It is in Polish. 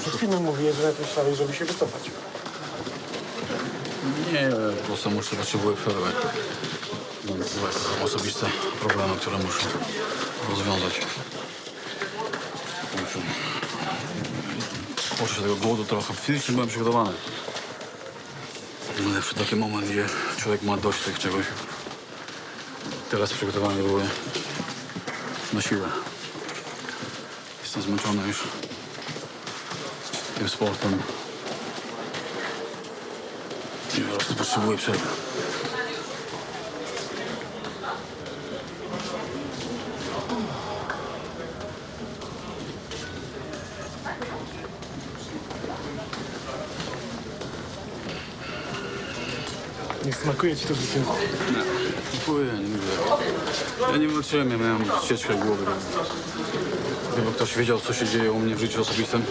Przed chwilą mówiłeś, że myślałeś, żeby się wycofać. Nie, po prostu muszę, potrzebuję przerwy. Więc są osobiste problemy, które muszę rozwiązać. Muszę poczuć tego głodu trochę. Fizycznie byłem przygotowany. Najlepszy taki moment, gdzie człowiek ma dość tych czegoś. Teraz przygotowania były na siłę. Jestem zmęczony już tym sportem. I po prostu potrzebuję przerwy. Nie smakuje ci to zwycięstwo. Dziękuję, nie mówię. Ja nie walczyłem, ja miałem ścieżkę głowy. Gdyby ktoś wiedział, co się dzieje u mnie w życiu osobistym,